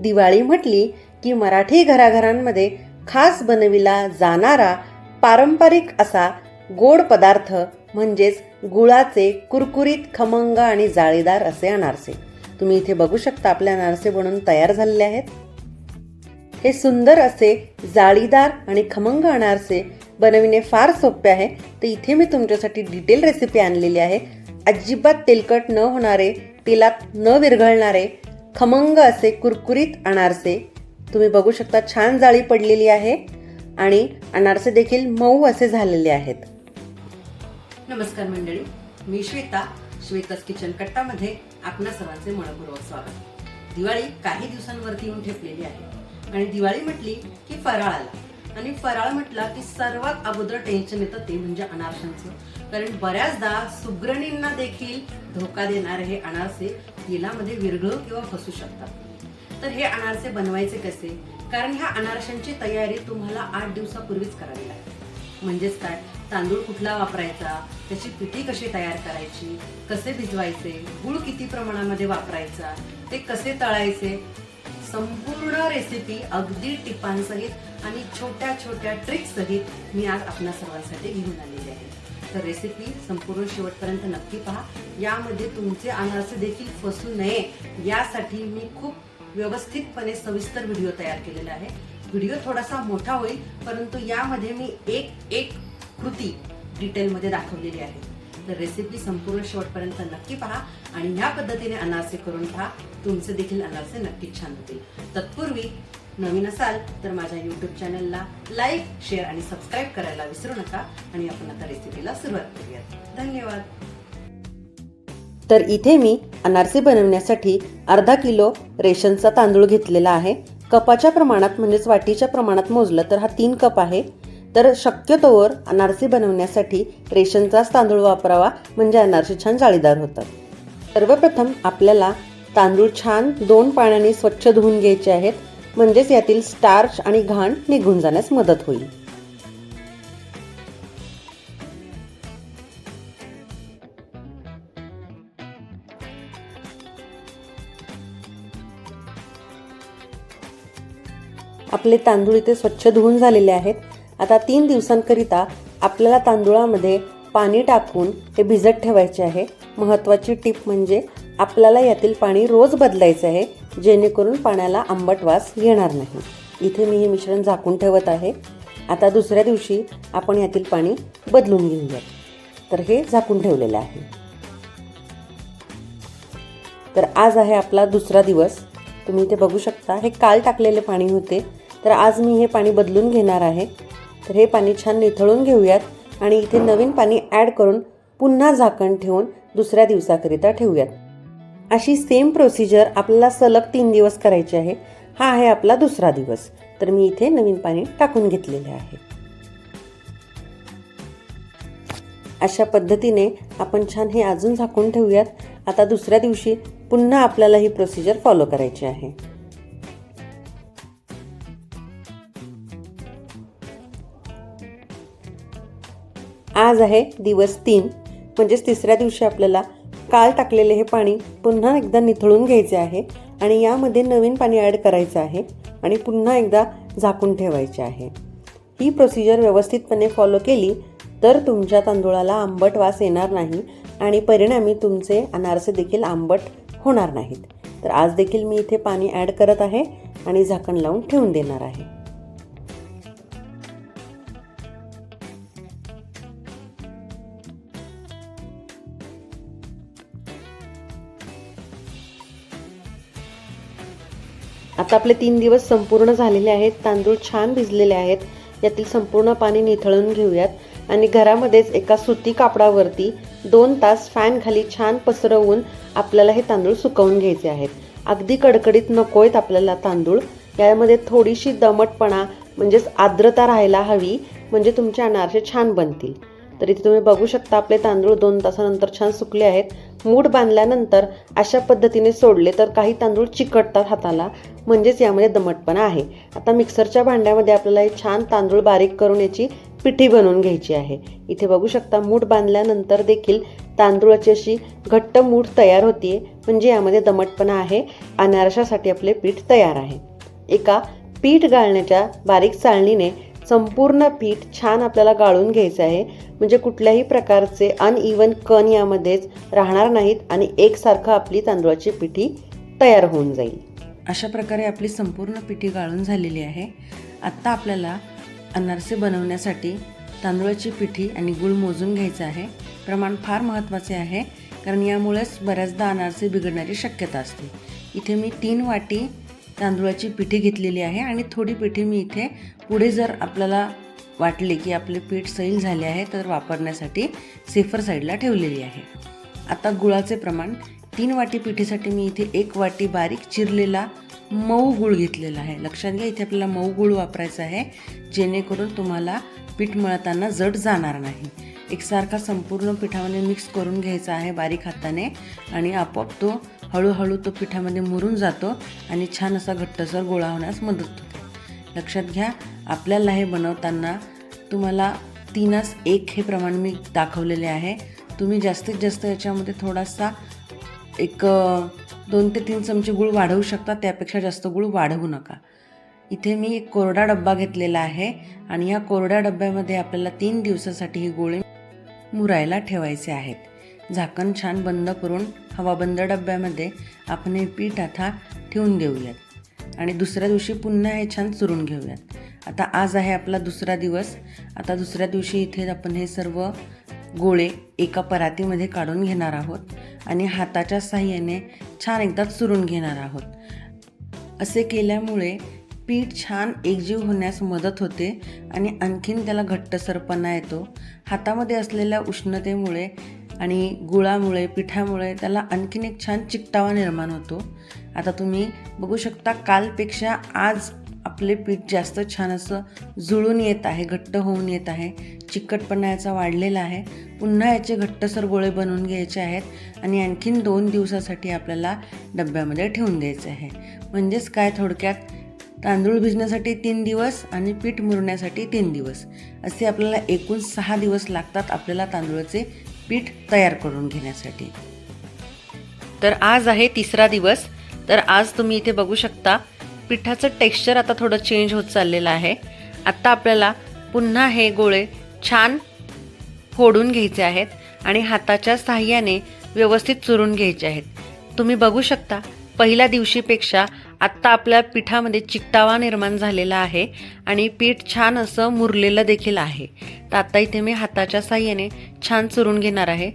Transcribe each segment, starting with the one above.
दिवाळी म्हटली की मराठी घराघरांमध्ये खास बनविला जाणारा पारंपरिक असा गोड पदार्थ म्हणजेच गुळाचे कुरकुरीत खमंग आणि जाळीदार असे अनारसे. तुम्ही इथे बघू शकता आपले अनारसे बनून तयार झालेले आहेत. हे सुंदर असे जाळीदार आणि खमंग अनारसे बनविणे फार सोपे आहे तर इथे मी तुमच्यासाठी डिटेल रेसिपी आणलेली आहे. अजिबात तेलकट न होणारे तेलात न विरघळणारे खमंग असे कुरकुरीत अनारसे. तुम्ही बघू शकता छान जाळी पडलेली आहे आणि अनारसे देखील मऊ असे झालेले आहेत. नमस्कार मंडळी मी श्वेता श्वेताच किचन कट्टामध्ये आपल्या सर्वांचे मनपूर्वक स्वागत. दिवाळी काही दिवसांवरती येऊन ठेपलेली आहे आणि दिवाळी म्हटली की फराळ आला. आणि फराळ म्हटला की सर्वात अगोदर टेन्शन येतं ते म्हणजे अनारशांचं. कारण बऱ्याचदा सुग्रणींना देखील धोका देणारे हे अनारसे तेलामध्ये विरघळू किंवा फसू शकतात. तर हे अनारसे बनवायचे कसे? कारण ह्या अनारशांची तयारी तुम्हाला आठ दिवसापूर्वीच करावी लागते. म्हणजेच काय? तांदूळ कुठला वापरायचा? त्याची पिठी कशी तयार करायची? कसे भिजवायचे? गुळ किती प्रमाणामध्ये वापरायचा? ते कसे तळायचे? संपूर्ण रेसिपी अगदी टिपांसहित आणि छोट्या छोट्या ट्रिक्स सहित मी आज आपल्या सर्वांसाठी घेऊन आलेली आहे. तर रेसिपी संपूर्ण शेवटपर्यंत नक्की पहा. यामध्ये तुमचे अनारसे देखील फसू नये. यासाठी मी खूप व्यवस्थितपणे सविस्तर व्हिडिओ तयार केलेला आहे. व्हिडिओ थोडासा मोठा होईल परंतु यामध्ये मी एक एक कृती डिटेलमध्ये दाखवलेली आहे. तर रेसिपी संपूर्ण शेवटपर्यंत नक्की पहा आणि ह्या पद्धतीने अनारसे करून पहा. तुमचे देखील अनारसे नक्कीच छान होतील. तत्पूर्वी नवीन असाल तर माझ्या यूट्यूब चॅनलला लाईक शेअर आणि सबस्क्राईब करायला विसरू नका आणि आपण आता रेसिपीला सुरुवात करूयात. धन्यवाद. तर इथे मी अनारसे बनवण्यासाठी अर्धा किलो रेशनचा तांदूळ घेतलेला आहे. कपाच्या प्रमाणात म्हणजेच वाटीच्या प्रमाणात मोजलं तर हा तीन कप आहे. तर शक्यतोवर अनारसे बनवण्यासाठी रेशनचाच तांदूळ वापरावा म्हणजे अनारसे छान जाळीदार होतात. सर्वप्रथम आपल्याला तांदूळ छान दोन पाण्याने स्वच्छ धुवून घ्यायचे आहेत. म्हणजेच यातील स्टार्च आणि घाण निघून जाण्यास मदत होईल. आपले तांदूळ इथे स्वच्छ धुवून झालेले आहेत. आता तीन दिवसांकरिता आपल्याला तांदूळामध्ये पाणी टाकून हे भिजत ठेवायचे आहे. महत्त्वाची टीप म्हणजे आपल्याला यातील पाणी रोज बदलायचं आहे. जेणेकरून पाण्याला आंबट वास येणार नाही. इथे मी हे मिश्रण झाकून ठेवत आहे. आता दुसऱ्या दिवशी आपण यातील पाणी बदलून घेऊयात. तर हे झाकून ठेवलेलं आहे. तर आज आहे आपला दुसरा दिवस. तुम्ही इथे बघू शकता हे काल टाकलेले पाणी होते. तर आज मी हे पाणी बदलून घेणार आहे. तर हे पाणी छान निथळून घेऊयात आणि इथे नवीन पाणी ॲड करून पुन्हा झाकण ठेवून दुसऱ्या दिवसाकरिता ठेवूयात. अशी सेम प्रोसिजर आपल्याला सलग तीन दिवस करायची आहे. हा आहे आपला दुसरा दिवस. तर मी इथे नवीन पाणी टाकून घेतलेले आहे. अशा पद्धतीने आपण छान हे अजून झाकून ठेवूयात. आता दुसऱ्या दिवशी पुन्हा आपल्याला ही प्रोसिजर फॉलो करायची आहे. आज आहे दिवस तीन. म्हणजेच तिसऱ्या दिवशी आपल्याला काल टाकलेले हे पाणी पुन्हा एकदा निथळून घ्यायचे आहे आणि यामध्ये नवीन पाणी ॲड करायचं आहे आणि पुन्हा एकदा झाकून ठेवायचे आहे. ही प्रोसिजर व्यवस्थितपणे फॉलो केली तर तुमच्या तांदूळाला आंबट वास येणार नाही आणि परिणामी तुमचे अनारसे देखील आंबट होणार नाहीत. तर आज देखील मी इथे पाणी ॲड करत आहे आणि झाकण लावून ठेवून देणार आहे. आता आपले तीन दिवस संपूर्ण झालेले आहेत. तांदूळ छान भिजलेले आहेत. यातील संपूर्ण पाणी निथळून घेऊयात. आणि घरामध्येच एका सुती कापडावरती दोन तास फॅन खाली छान पसरवून आपल्याला हे तांदूळ सुकवून घ्यायचे आहेत. अगदी कडकडीत नको आहेत आपल्याला तांदूळ. यामध्ये थोडीशी दमटपणा म्हणजेच आर्द्रता राहायला हवी म्हणजे तुमचे अनारसे छान बनतील. तर इथे तुम्ही बघू शकता आपले तांदूळ दोन तासानंतर छान सुकले आहेत. मूठ बांधल्यानंतर अशा पद्धतीने सोडले तर काही तांदूळ चिकटतात हाताला. म्हणजेच यामध्ये दमटपणा आहे. आता मिक्सरच्या भांड्यामध्ये आपल्याला हे छान तांदूळ बारीक करून याची पिठी बनवून घ्यायची आहे. इथे बघू शकता मूठ बांधल्यानंतर देखील तांदूळाची अशी घट्ट मूठ तयार होती म्हणजे यामध्ये दमटपणा आहे. अनारशासाठी आपले पीठ तयार आहे. एका पीठ गाळण्याच्या बारीक चाळणीने संपूर्ण पीठ छान आपल्याला गाळून घ्यायचं आहे. म्हणजे कुठल्याही प्रकारचे अनइवन कण यामध्येच राहणार नाहीत आणि एकसारखं आपली तांदूळाची पिठी तयार होऊन जाईल. अशा प्रकारे आपली संपूर्ण पिठी गाळून झालेली आहे. आत्ता आपल्याला अनारसे बनवण्यासाठी तांदूळाची पिठी आणि गूळ मोजून घ्यायचं आहे. प्रमाण फार महत्त्वाचे आहे कारण यामुळेच बऱ्याचदा अनारसे बिघडण्याची शक्यता असते. इथे मी तीन वाटी तांदूळाची पिठी घेतलेली आहे आणि थोडी पिठी मी इथे पुढे जर आपल्याला वाटले की आपले पीठ सैल झाले आहे तर वापरण्यासाठी सेफर साईडला ठेवलेली आहे. आता गुळाचे प्रमाण तीन वाटी पिठीसाठी मी इथे एक वाटी बारीक चिरलेला मऊ गुळ घेतलेला आहे. लक्षात घ्या इथे आपल्याला मऊ गुळ वापरायचा आहे जेणेकरून तुम्हाला पीठ मळताना जड जाणार नाही. एकसारखा संपूर्ण पिठामध्ये मिक्स करून घ्यायचा आहे बारीक हाताने आणि आपोआप तो हळूहळू तो पिठामध्ये मुरून जातो आणि छान असा घट्टसर गोळा होण्यास मदत होते. लक्षात घ्या आपल्याला हे बनवताना तुम्हाला तीनच एक हे प्रमाण मी दाखवलेले आहे. तुम्ही जास्तीत जास्त याच्यामध्ये थोडासा एक दोन ते तीन चमचे गूळ वाढवू शकता त्यापेक्षा जास्त गूळ वाढवू नका. इथे मी एक कोरडा डब्बा घेतलेला आहे आणि या कोरड्या डब्यामध्ये आपल्याला तीन दिवसासाठी ही गोळे मुरायला ठेवायचे आहेत. झाकण छान बंद करून हवाबंद डब्यामध्ये आपण हे पीठ आता ठेवून देऊयात. आणि दुसऱ्या दिवशी पुन्हा हे छान चुरून घेऊयात. आता आज आहे आपला दुसरा दिवस. आता दुसऱ्या दिवशी इथे आपण हे सर्व गोळे एका परातीमध्ये काढून घेणार आहोत आणि हाताच्या साह्याने छान एकदा चुरून घेणार आहोत. असे केल्यामुळे पीठ छान एकजीव होण्यास मदत होते आणि आणखीन त्याला घट्टसरपणा येतो. हातामध्ये असलेल्या उष्णतेमुळे आणि गुळामुळे पिठामुळे त्याला आणखीन एक छान चिकटावा निर्माण होतो. आता तुम्ही बघू शकता कालपेक्षा आज आपले पीठ जास्त छान असं जुळून येत आहे घट्ट होऊन येत आहे. चिकटपणा याचा वाढलेला आहे. पुन्हा याचे घट्टसर गोळे बनवून घ्यायचे आहेत आणि आणखीन दोन दिवसासाठी आपल्याला डब्यामध्ये ठेवून द्यायचे आहे. म्हणजेच काय थोडक्यात? तांदूळ भिजण्यासाठी तीन दिवस आणि पीठ मुरण्यासाठी तीन दिवस. असे आपल्याला एकूण सहा दिवस लागतात आपल्याला तांदूळाचे पीठ तयार करून घेण्यासाठी. तर आज आहे तिसरा दिवस. तर आज तुम्ही इथे बघू शकता पिठाचं टेक्स्चर आता थोडं चेंज होत चाललेलं आहे. आत्ता आपल्याला पुन्हा हे गोळे छान फोडून घ्यायचे आहेत आणि हाताच्या साह्याने व्यवस्थित चुरून घ्यायचे आहेत. तुम्ही बघू शकता पहिल्या दिवशीपेक्षा आत्ता आपल्या पिठामध्ये चिकटावा निर्माण झालेला आहे आणि पीठ छान असं मुरलेलं देखील आहे. तर आत्ता इथे मी हाताच्या साह्याने छान चुरून घेणार आहे.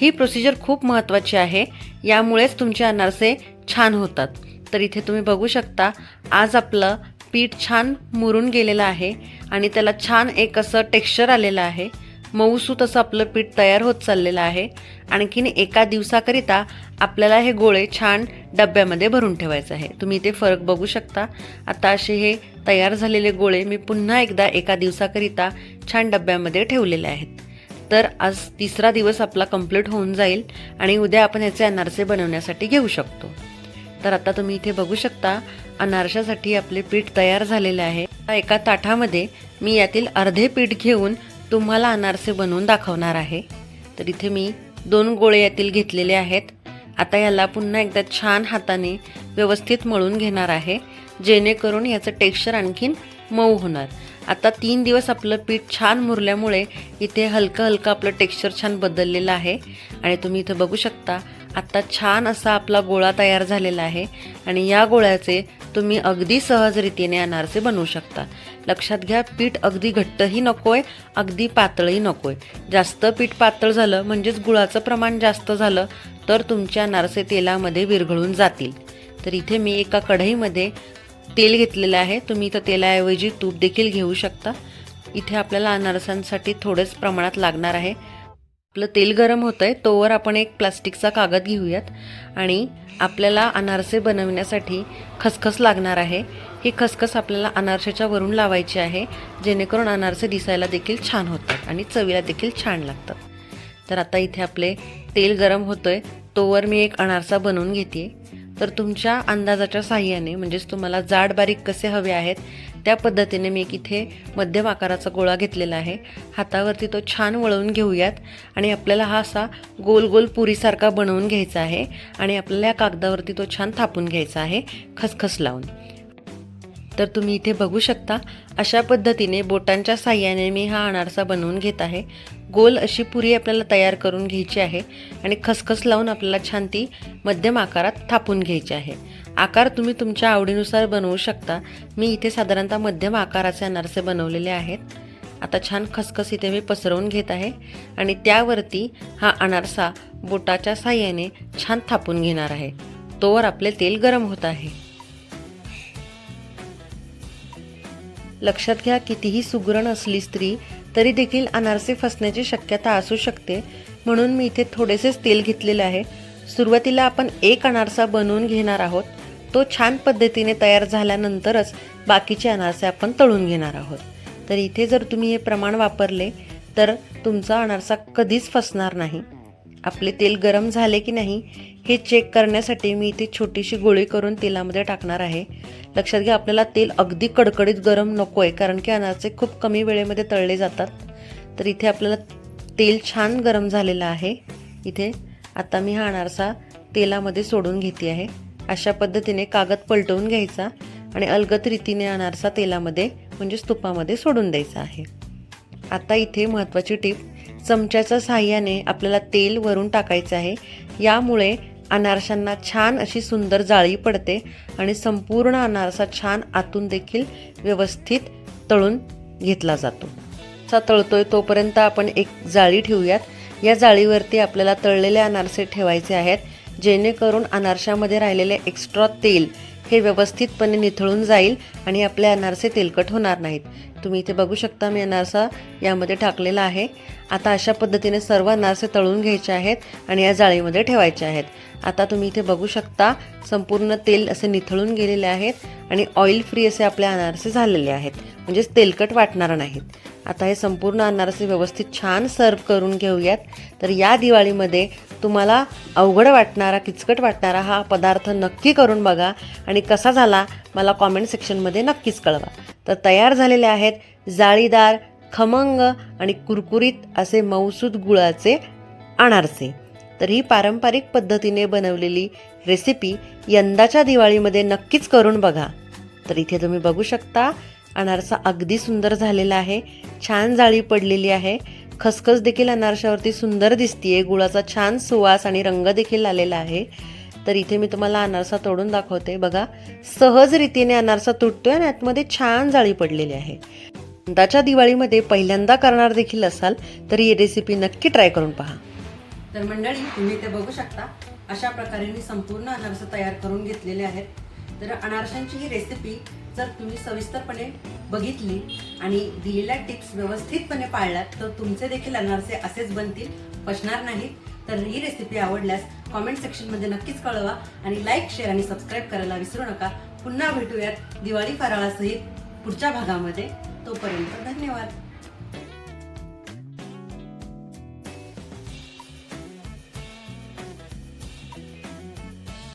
ही प्रोसिजर खूप महत्त्वाची आहे. यामुळेच तुमचे अनारसे छान होतात. तर इथे तुम्ही बघू शकता आज आपलं पीठ छान मुरून गेलेलं आहे आणि त्याला छान एक असं टेक्स्चर आलेलं आहे. मऊसूत असं आपलं पीठ तयार होत चाललेलं आहे. आणखीन एका दिवसाकरिता आपल्याला हे गोळे छान डब्यामध्ये भरून ठेवायचं आहे. तुम्ही इथे फरक बघू शकता. आता असे हे तयार झालेले गोळे मी पुन्हा एकदा एका दिवसाकरिता छान डब्यामध्ये ठेवलेले आहेत. तर आज तिसरा दिवस आपला कंप्लीट होऊन जाईल आणि उद्या आपण याचे अनारसे बनवण्यासाठी घेऊ शकतो. तर आता तुम्ही इथे बघू शकता अनारशासाठी आपले पीठ तयार झालेले आहे. एका ताटामध्ये मी यातील अर्धे पीठ घेऊन तुम्हाला अनारसे बनवून दाखवणार आहे. तर इथे मी दोन गोळे यातील घेतलेले आहेत. आता याला पुन्हा एकदा छान हाताने व्यवस्थित मळून घेणार आहे जेणेकरून याचं टेक्स्चर आणखीन मऊ होणार. आता तीन दिवस आपलं पीठ छान मुरल्यामुळे इथे हलकं हलकं आपलं टेक्स्चर छान बदललेलं आहे. आणि तुम्ही इथं बघू शकता आत्ता छान असा आपला गोळा तयार झालेला आहे. आणि या गोळ्याचे तुम्ही अगदी सहजरीतीने अनारसे बनवू शकता. लक्षात घ्या पीठ अगदी घट्टही नकोय अगदी पातळही नकोय. जास्त पीठ पातळ झालं म्हणजेच गुळाचं प्रमाण जास्त झालं तर तुमच्या अनारसे तेलामध्ये विरघळून जातील. तर इथे मी एका कढईमध्ये तेल घेतलेलं आहे. तुम्ही इथं तेलाऐवजी तूप देखील घेऊ शकता. इथे आपल्याला अनारसांसाठी थोडेच प्रमाणात लागणार आहे. आपलं तेल गरम होतं आहे तोवर आपण एक प्लास्टिकचा कागद घेऊयात. आणि आपल्याला अनारसे बनवण्यासाठी खसखस लागणार आहे. ही खसखस आपल्याला अनारशाच्या वरून लावायची आहे जेणेकरून अनारसे दिसायला देखील छान होतात आणि चवीला देखील छान लागतात. तर आता इथे आपले तेल गरम होतं आहे तोवर मी एक अनारसा बनवून घेते तर तुमच्या अंदाजाच्या साह्याने म्हणजेच तुम्हाला जाड बारीक कसे हवे आहेत त्या पद्धतीने मी एक इथे मध्यम आकाराचा गोळा घेतलेला आहे. हातावरती तो छान वळवून घेऊयात. आणि आपल्याला हा असा गोल गोल पुरीसारखा बनवून घ्यायचा आहे. आणि आपल्याला या कागदावरती तो छान थापून घ्यायचा आहे. खसखस लावून. तर तुम्ही इथे बघू शकता अशा पद्धतीने बोटांच्या साह्याने मी हा अनारसा बनवून घेत आहे. गोल अशी पुरी आपल्याला तयार करून घ्यायची आहे. आणि खसखस लावून आपल्याला छान ती मध्यम आकारात थापून घ्यायची आहे. आकार तुम्ही तुमच्या आवडीनुसार बनवू शकता. मी इथे साधारणतः मध्यम आकाराचे अनारसे बनवलेले आहेत. आता छान खसखस इथे मी पसरवून घेत आहे. आणि त्यावरती हा अनारसा बोटाच्या साह्याने छान थापून घेणार आहे. तोवर आपले तेल गरम होत आहे. लक्षात घ्या कितीही सुगरण असली स्त्री तरी देखील अनारसे फसण्याची शक्यता असू शकते. म्हणून मी इथे थोडेसेच तेल घेतलेले आहे. सुरुवातीला आपण एक अनारसा बनवून घेणार आहोत. तो छान पद्धतीने तयार झाल्यानंतरच बाकीचे अनारसे आपण तळून घेणार आहोत. तर इथे जर तुम्ही हे प्रमाण वापरले तर तुमचा अनारसा कधीच फसणार नाही. आपले तेल गरम झाले की नाही हे चेक करण्यासाठी मी इथे छोटीशी गोळी करून तेलामध्ये टाकणार आहे. लक्षात घ्या आपल्याला तेल अगदी कडकडीत गरम नको आहे कारण की अनारसे खूप कमी वेळेमध्ये तळले जातात. तर इथे आपल्याला तेल छान गरम झालेलं आहे. इथे आता मी हा अनारसा तेलामध्ये सोडून घेते आहे. अशा पद्धतीने कागद पलटवून घ्यायचा आणि अलगद रीतीने अनारसा तेलामध्ये म्हणजेच तुपामध्ये सोडून द्यायचा आहे. आता इथे महत्त्वाची टीप चमच्याच्या सहाय्याने आपल्याला तेल वरून टाकायचं आहे. यामुळे अनारशांना छान अशी सुंदर जाळी पडते आणि संपूर्ण अनारसा छान आतून देखील व्यवस्थित तळून घेतला जातो. असा तळतोय तोपर्यंत आपण एक जाळी ठेवूयात. या जाळीवरती आपल्याला तळलेले अनारसे ठेवायचे आहेत. जेणेकरून अनारशामध्ये राहिलेले एक्स्ट्रा तेल हे व्यवस्थितपणे निथळून जाईल आणि आपले अनारसे तेलकट होणार नाहीत. तुम्ही इथे बघू शकता मी अनारसा यामध्ये टाकलेला आहे. आता अशा पद्धतीने सर्व अनारसे तळून घ्यायचे आहेत आणि या जाळीमध्ये ठेवायचे आहेत. आता तुम्ही इथे बघू शकता संपूर्ण तेल असे निथळून गेलेले आहेत आणि ऑइल फ्री असे आपले अनारसे झालेले आहेत. म्हणजेच तेलकट वाटणार नाहीत. आता हे संपूर्ण अनारसे व्यवस्थित छान सर्व करून घेऊयात. तर या दिवाळीमध्ये तुम्हाला अवघड वाटणारा किचकट वाटणारा हा पदार्थ नक्की करून बघा आणि कसा झाला मला कॉमेंट सेक्शनमध्ये नक्कीच कळवा. तर तयार झालेले आहेत जाळीदार खमंग आणि कुरकुरीत असे मौसूद गुळाचे अनारसे. तर ही पारंपरिक पद्धतीने बनवलेली रेसिपी यंदाच्या दिवाळीमध्ये नक्कीच करून बघा. तर इथे तुम्ही बघू शकता अनारसा अगदी सुंदर झालेला आहे. छान जाळी पडलेली आहे. खसखस देखील अनारशावरती सुंदर दिसतीये. गुळाचा छान सुवास आणि रंग देखील आलेला आहे. तर इथे मी तुम्हाला अनारसा तोडून दाखवते. बघा सहज रीतीने अनारसा तुटतोय आणि आतमध्ये छान जाळी पडलेली आहे. यंदाच्या दिवाळीमध्ये पहिल्यांदा करणार देखील असाल तर ही रेसिपी नक्की ट्राय करून पहा. तर मंडळी तुम्ही ते बघू शकता अशा प्रकारे मी संपूर्ण अनारसा तयार करून घेतलेले आहेत. तर अनारशांची ही रेसिपी जर तुम्ही सविस्तरपणे बघितली आणि दिलेल्या टिप्स व्यवस्थितपणे पाळल्यात तर तुमचे देखील अनारसे असेच बनतील पचणार नाहीत. तर ही रेसिपी आवडल्यास कॉमेंट सेक्शनमध्ये नक्कीच कळवा आणि लाईक शेअर आणि सबस्क्राईब करायला विसरू नका. पुन्हा भेटूयात दिवाळी फराळासहित पुढच्या भागामध्ये. तोपर्यंत धन्यवाद.